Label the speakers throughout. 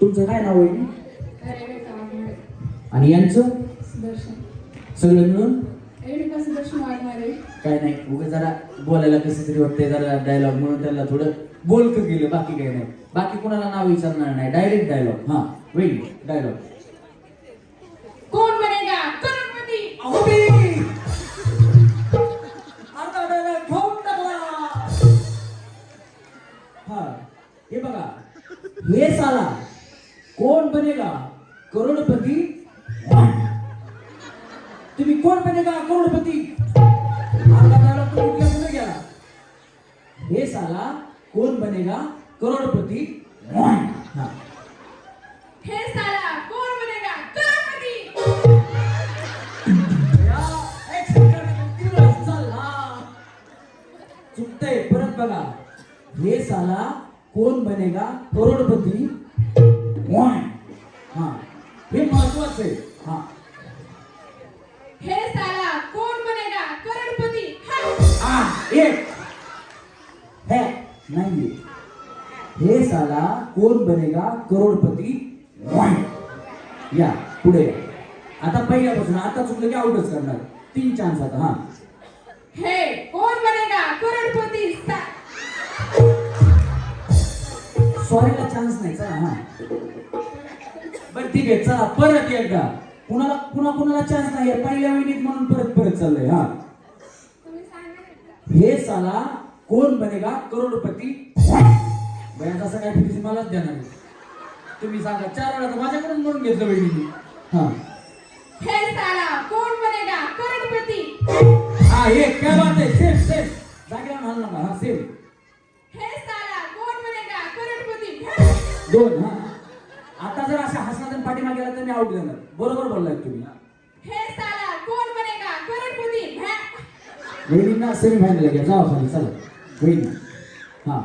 Speaker 1: तुमचं काय नाव आहे? आणि यांचं? सगळं मिळून? काय नाही उगा जरा बोलायला कसं तरी वाटतंय जरा डायलॉग म्हणून त्याला थोडं बोलकं गेलं बाकी काही नाही. बाकी कोणाला नाव विचारणार नाही डायरेक्ट डायलॉग हा वेळ डायलॉग
Speaker 2: कोण बनेगा? करोडपती!
Speaker 1: हा हे बघा हे साला कोण बनेगा? करोडपती? तुम्ही कोण बनेगा? करोडपती. कुठे गेला हे साला कोण बनेगा? करोडपती हा.
Speaker 2: साला कोण बनेगा? करोडपती.
Speaker 1: चुकतंय परत बघा. हे साला कोण बनेगा? करोडपती वाय. हा. हे महत्वाचं आहे. हा.
Speaker 2: हे साला कोण बनेगा करोडपती. हा.
Speaker 1: आ, एक है नाहीये. हे साला कोण बनेगा करोडपती. वाय. या पुढे. आता पहिल्यापासून आता चुकलं की आउटच करणार. तीन चान्स आता हा.
Speaker 2: हे कोण बनेगा करोडपती
Speaker 1: सॉरीला चान्स नाही चला हा बर ठीक आहे चला परत एकदा. कुणाला कुणा कुणाला चान्स नाही पहिल्या वेळीत म्हणून परत परत चाललंय हा. हे साला कोण बनेगा करोडपती? बयाचा असं काय फिक्स मलाच देणार. तुम्ही सांगा चार वेळा तर माझ्याकडून म्हणून घेतलं वहिनी हा.
Speaker 2: हे साला कोण बनेगा करोडपती?
Speaker 1: हा हे काय बात आहे सेम. जागेवर हाल नका हा सेम
Speaker 2: हे साला कोण बनेगा करोडपती हा.
Speaker 1: दोन हा? आता जर अशा हसनातून पाठीमागे गेला तर मी आउट देणार बरोबर बोललाय तुम्ही. हा.
Speaker 2: हे साला कोण बनेगा करोडपती.
Speaker 1: वहिनींना सेमी फायनल घ्या. जावा खाली चला. वहिनी. हा.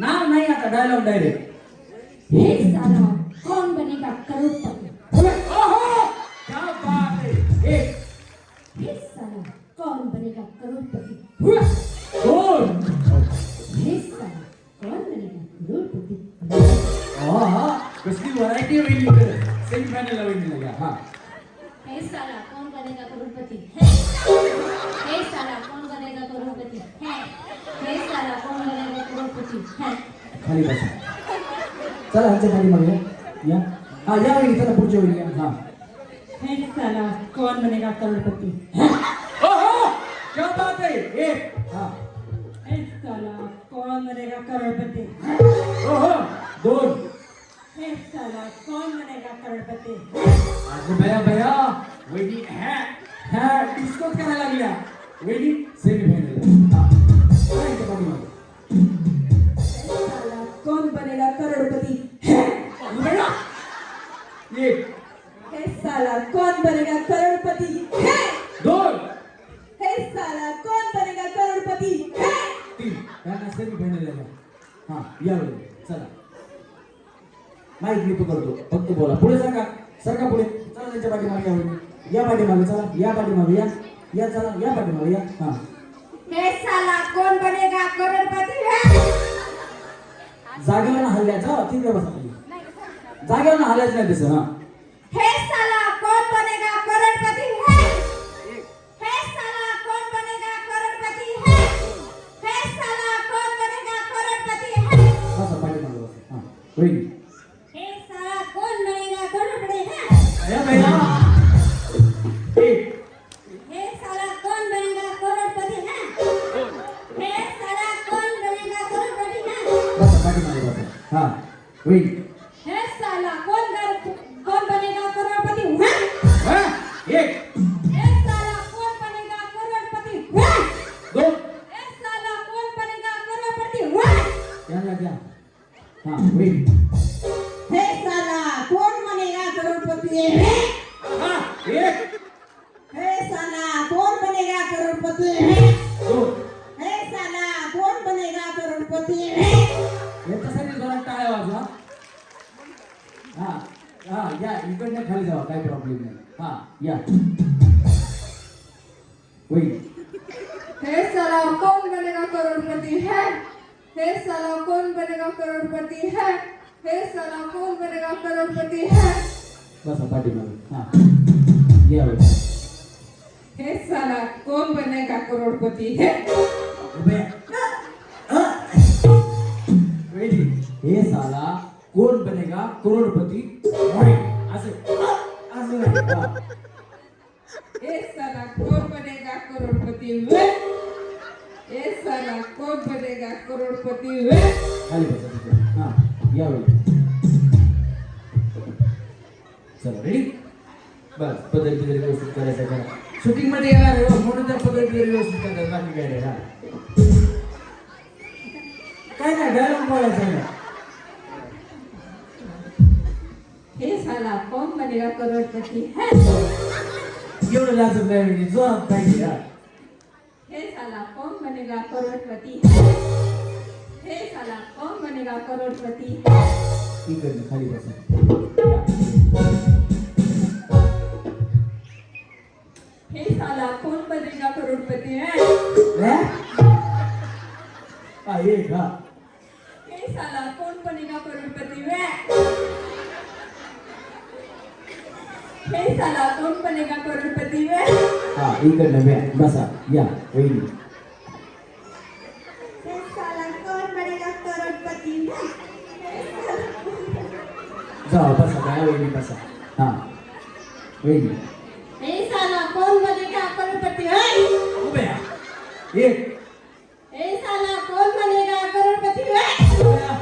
Speaker 1: नाव नाही आता डायलॉग डायरेक्ट
Speaker 3: हे साला.
Speaker 1: हे
Speaker 3: साला कौन बनेगा करोड़पति? हे? साला कौन बनेगा करोड़पति?
Speaker 1: हे?
Speaker 3: साला कौन बनेगा करोड़पति?
Speaker 1: खाली बसा चला ह्यांच्या खाली मागे या? हा या वहिनी चला पुढच्या या हा।
Speaker 3: हे साला कौन बनेगा करोड़पति?
Speaker 1: क्या बात है? एक हा।
Speaker 3: हे साला कौन बनेगा करोड़पति?
Speaker 1: ओहो! दोन
Speaker 3: हे साला कौन बनेगा करोड़पति
Speaker 1: बया वहिनी हॅ हॅ डिस्को करायला लागल्या. वहिनी सेमी फायनल हा. चला ह्यांच्या पाठीमागे.
Speaker 3: हे साला कौन बनेगा करोड़पति
Speaker 1: एक
Speaker 3: हे साला कौन बनेगा करोड़पति है हे साला कौन बनेगा करोड़पति है
Speaker 1: तीन. त्यांना सेमी फायनल झाला. हा या माहिती मी पकडतो फक्त बोला. पुढे सरका सरका पुढे? चला त्यांच्या पाठीमागे या वहिनी. या पाठीमागे चला. या पाठीमागे या. या चला. या पाठीमागे या. हा.
Speaker 2: हे साला कोण बनेगा? करोडपती
Speaker 1: जागेवर ना हल्ल्या जा तिकडे बसा खाली जागेवर ना हल्ल्याच नाही तसं हा.
Speaker 2: हे साला कौन बनेगा? करोड़पति है? साला कौन बनेगा? करोड़पति है? साला कौन बनेगा? करोड़पति
Speaker 1: बसा पाठीमागे बसा. हा. वहिनी. वहिनी
Speaker 2: हे साला बनेगा करोड़पति? हा,
Speaker 1: एक।
Speaker 2: हे साला कौन बनेगा करोड़पति?
Speaker 1: दोन
Speaker 2: हे साला कौन बनेगा करोड़पति? है?
Speaker 1: द्या हा वहिनी
Speaker 3: हे साला कौन बनेगा करोड़पति? हा?
Speaker 1: एक।
Speaker 3: हे साला कौन बनेगा करोड़पति?
Speaker 1: दोन
Speaker 3: हा
Speaker 1: या इकडनं खाली जावा काय प्रॉब्लेम नाही. हा या. वहिनी
Speaker 2: हे साला कौन बनेगा करोड़पति? है हे साला कौन बनेगा करोड़पति? है हे साला कौन बनेगा करोड़पति? है.
Speaker 1: बसा पाठीमागे. हा. या वेळी
Speaker 2: हे साला कौन बनेगा करोड़पति? है.
Speaker 1: उभे हे. साला कोण बनेगा करोडपती असं असं नाही.
Speaker 2: साला कौन बनेगा करोड़पति वे हे साला कौन बनेगा करोड़पति वे
Speaker 1: खाली बसा तिथे. हा या चला रेडी बस पदर बिदर व्यवस्थित करायचं करा। शूटिंग मध्ये येणार आहे हो, म्हणून तर पदर बिदर व्यवस्थित करतात बाकी काय नाही हा। काय नाही डायलॉग बोलायचं नाही
Speaker 2: साला कौन बनेगा करोड़पति है?
Speaker 1: एवढं लाजत नाही म्हणजे जोरात पाहिजे हा
Speaker 2: हे साला कौन बनेगा करोड़पति है साला कौन बनेगा करोड़पति है
Speaker 1: इकडनं खाली बसा.
Speaker 2: हे साला कौन बनेगा करोड़पति है?
Speaker 1: हा? हा हे
Speaker 2: साला कौन बनेगा करोड़पति है हा
Speaker 1: इकडनं ब्या बसा या वहिनी जा बसा काय वहिनी बसा हा वहिनी
Speaker 3: हे साला कौन बनेगा करोड़पति है
Speaker 1: उभ्या एक
Speaker 3: हे साला कौन बनेगा करोड़पति है
Speaker 1: उभ्या.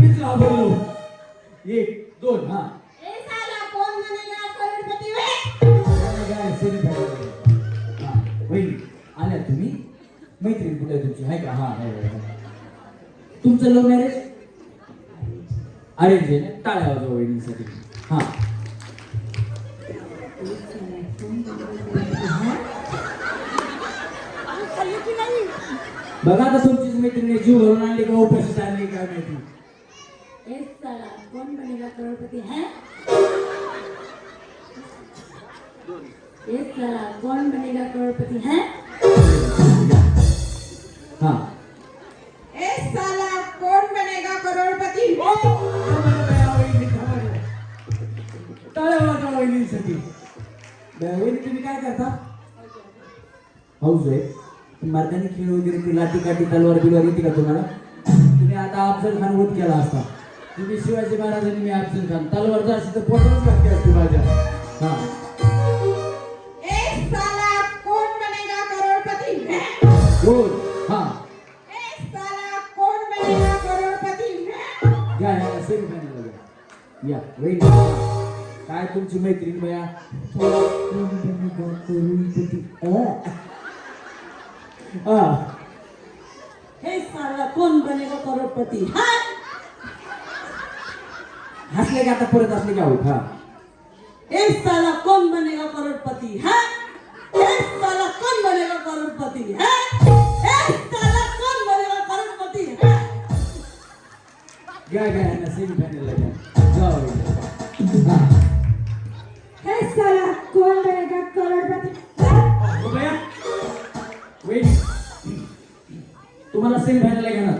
Speaker 1: मीच घाबरलो एक दोन हा
Speaker 3: हे साला कौन बनेगा
Speaker 1: आल्या तुम्ही? मैत्रीण कुठे आहे तुमची? आहे का? हा आहे, आहे, आहे. तुमचं लव्ह मॅरेज अरेंज आहे ना? टाळ्या वाजवा वहिनीसाठी. हा. बघा आता तुमचीच मैत्रिणी जीव घालून आणली का उपाशी आणली काय माहिती
Speaker 3: हे कौन बनेगा करोड़पति? है? हे साला कौन बनेगा करोड़पति है?
Speaker 1: हा।
Speaker 2: हे साला कौन बनेगा करोड़पति?
Speaker 1: टाळ्या वाजवा वहिनीसाठी वहिनी तुम्ही काय करता हाऊस आहे मार्गाने खेळ वगैरे ती लाठी काठी तलवार बिलवार येते का तुम्हाला तुम्ही आता अफजल खान वध केला असता तुम्ही शिवाजी महाराजांनी मी अफजल खान तलवार जर असेल तर पोटाच लागते असते माझ्या हे। तुमची मैत्रीण बया. कोण. हा.
Speaker 4: हे साला कौन बनेगा करोड़पति? है
Speaker 1: हसले की आता परत असले की आहोत हा.
Speaker 4: हे साला कौन बनेगा करोड़पति? है हे साला कौन बनेगा करोड़पति? है हे साला कौन बनेगा करोड़पति? है
Speaker 1: घ्या घ्या ह्यांना सेमी फायनलला घ्या जाऊ. हा
Speaker 2: हे. साला कौन बनेगा करोड़पति?
Speaker 1: वहिनी तुम्हाला सेमी फायनलला घेणार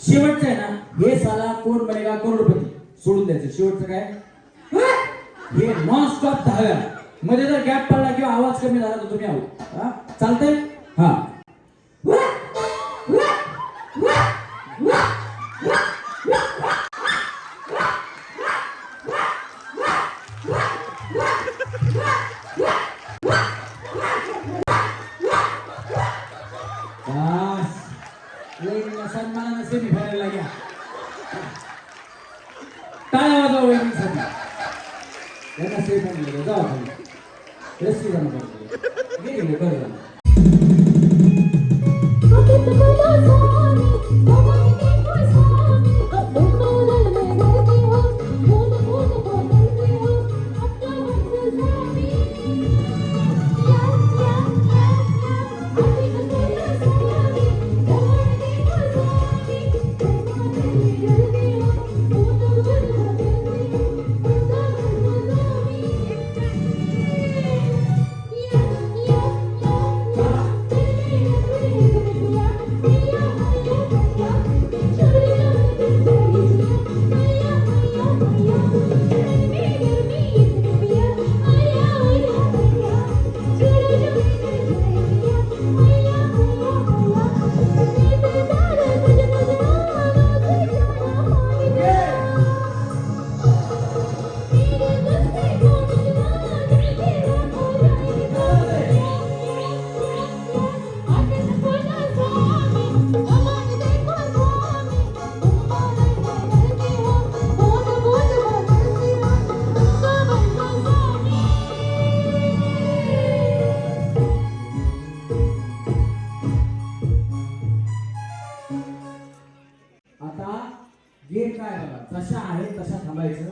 Speaker 1: शेवटचं आहे ना हे साला कोण बनेगा करोडपती? सोडून द्यायचं. शेवटचं काय? हे? नॉन स्टॉप धाव्या मध्ये जर गॅप पडला किंवा आवाज कमी झाला तर तुम्ही आहोत. हा? चालतंय? हा. जसा आहे तसा थांबायचं.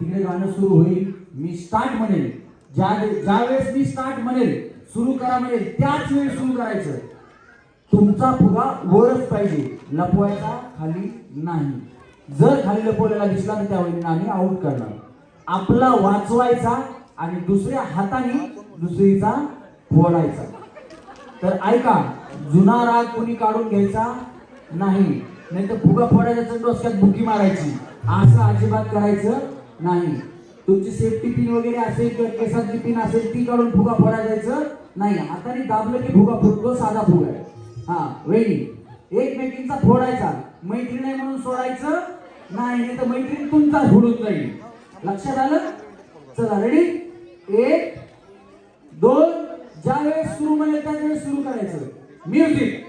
Speaker 1: तिकडे गाणं सुरू होईल. मी स्टार्ट म्हणेल. ज्या ज्या वेळेस मी स्टार्ट म्हणेल सुरू करा म्हणेल त्याच वेळी सुरू करायचं. तुमचा फुगा वरच पाहिजे. लपवायचा खाली नाही. जर खाली लपवलेला दिसला तर त्यावेळी नाही आऊट करणार. आपला वाचवायचा आणि दुसऱ्या हाताने दुसरीचा फोडायचा. तर ऐका जुना राग कोणी काढून घ्यायचा नाही. नाही तर फुगा फोडायचा तर डोसक्यात बुकी मारायची. असं अजिबात करायचं नाही. तुमची सेफ्टी पिन वगैरे असेल किंवा केसांची पिन असेल ती काढून फुगा फोडायला जायचं नाही. हाताने दाबलं की फुगा फुटतो साधा फुगा हा वेळी एकमेकींचा फोडायचा. मैत्रीण आहे म्हणून सोडायचं नाही नाही तर मैत्रीण तुमचा फोडून जाईल. लक्षात आलं? चला रेडी एक दोन ज्या वेळेस सुरू म्हणेल त्यावेळेस सुरू करायचं. म्युझिक